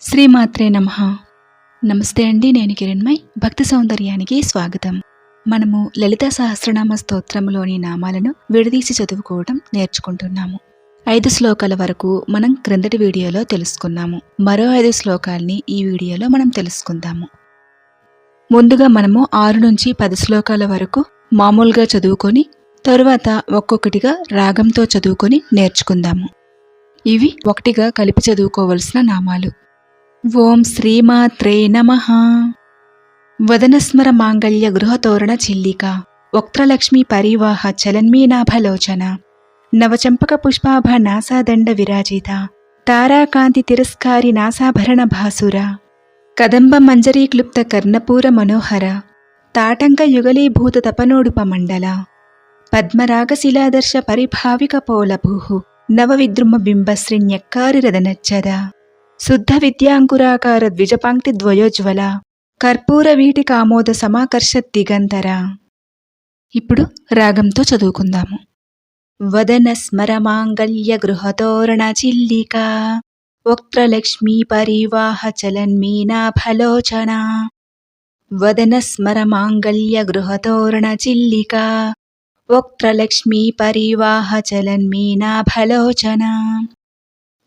శ్రీమాత్రే నమ. నమస్తే అండి నేను కిరణ్మయ్. భక్తి సౌందర్యానికి స్వాగతం. మనము లలిత సహస్రనామ స్తోత్రంలోని నామాలను విడదీసి చదువుకోవడం నేర్చుకుంటున్నాము. ఐదు శ్లోకాల వరకు మనం క్రిందటి వీడియోలో తెలుసుకున్నాము. మరో ఐదు శ్లోకాల్ని ఈ వీడియోలో మనం తెలుసుకుందాము. ముందుగా మనము ఆరు నుంచి పది శ్లోకాల వరకు మామూలుగా చదువుకొని తరువాత ఒక్కొక్కటిగా రాగంతో చదువుకొని నేర్చుకుందాము. ఇవి ఒకటిగా కలిపి చదువుకోవలసిన నామాలు. ఓం శ్రీమాత్రే నమ. వదనస్మర మాంగళ్య గృహతోరణ చిల్లిక వక్త్రలక్ష్మి పరివాహ చలన్మీనాభలోచన నవచంపక పుష్పాభ నాసాదండ విరాజిత తారాకాంతి తిరస్కారి నాసాభరణ భాసుర కదంబ మంజరీక్లుప్త కర్ణపూర మనోహర తాటంక యుగలీభూత తపనోడుపమండల పద్మరాగశిలాదర్శ పరిభావిక పోలభూ నవ విద్రుమ బింబశ్రీణ్యక్కారి రదనచ్చద శుద్ధ విద్యాంకురాకార ద్విజపంక్తి ద్వయోజ్వల కర్పూర వీటి కామోద సమాకర్ష దిగంతర. ఇప్పుడు రాగంతో చదువుకుందాము. వదన స్మర మాంగళ్య గృహతోరణ చిల్లిక వక్త్రలక్ష్మీ పరివాహ చలన్మీనాభలోచన వదన స్మర మాంగళ్య గృహతోరణ చిల్లిక వక్త్రలక్ష్మీ పరివాహ చలన్మీనాభలోచన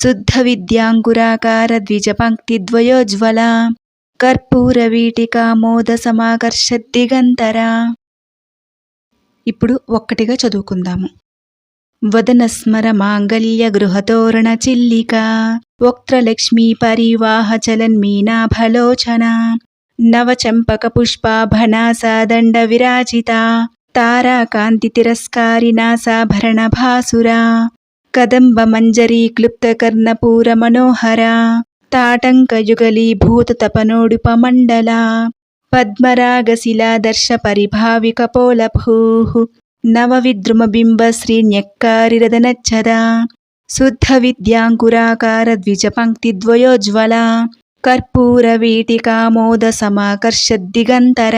శుద్ధ విద్యాంగురాకార ద్విజపంక్తిద్వయోజ్వల కర్పూర వీటికామోద సమాకర్ష దిగంతరా ఇప్పుడు ఒక్కటిగా చదువుకుందాము. వదనస్మర మాంగళ్య గృహతోరణ చిల్లిక వక్త్రలక్ష్మీ పరివాహ చలన్మీనాభలోచన నవచంపక పుష్పాభనాసాదండ విరాజిత తారాకాంతి తిరస్కారి నాసాభరణ భాసురా కదంబ మంజరీ క్లుప్త కర్ణపూర మనోహర తాటంక యుగలీభూత తపనోడుపమండల పద్మరాగశిలాదర్శ పరిభావి కపోలభూ నవ విద్రుమ బింబ శ్రీణ్యక్కారిరదనచ్చద శుద్ధ విద్యాంకురాకార ద్విజపంక్తిద్వయోజ్వల కర్పూర వీటికామోద సమాకర్ష దిగంతర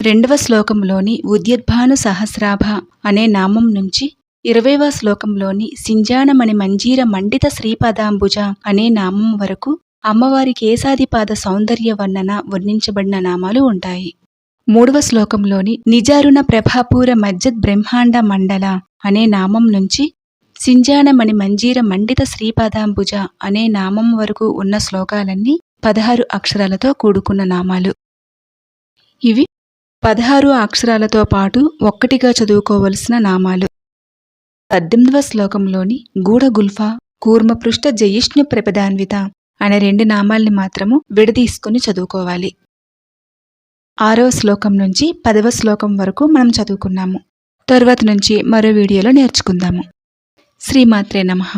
రెండవ శ్లోకంలోని ఉద్యద్భాను సహస్రాభ అనే నామం నుంచి ఇరవైవ శ్లోకంలోని సింజానమణి మంజీర మండిత శ్రీపదాంబుజ అనే నామం వరకు అమ్మవారి కేశాదిపాద సౌందర్య వర్ణన వర్ణించబడిన నామాలు ఉంటాయి. మూడవ శ్లోకంలోని నిజారుణ ప్రభాపూర మజ్జద్ బ్రహ్మాండ మండల అనే నామం నుంచి సింజానమణి మంజీర మండిత శ్రీపాదాంబుజ అనే నామం వరకు ఉన్న శ్లోకాలన్నీ పదహారు అక్షరాలతో కూడుకున్న నామాలు. ఇవి పదహారు అక్షరాలతో పాటు ఒక్కటిగా చదువుకోవలసిన నామాలు. పద్దెనిమిదవ శ్లోకంలోని గూఢగుల్ఫ కూర్మపృష్ఠ జయిష్ణు ప్రపదాన్విత అనే రెండు నామాల్ని మాత్రము విడదీసుకుని చదువుకోవాలి. ఆరవ శ్లోకం నుంచి పదవ శ్లోకం వరకు మనం చదువుకున్నాము. తరువాత నుంచి మరో వీడియోలో నేర్చుకుందాము. శ్రీమాత్రే నమః.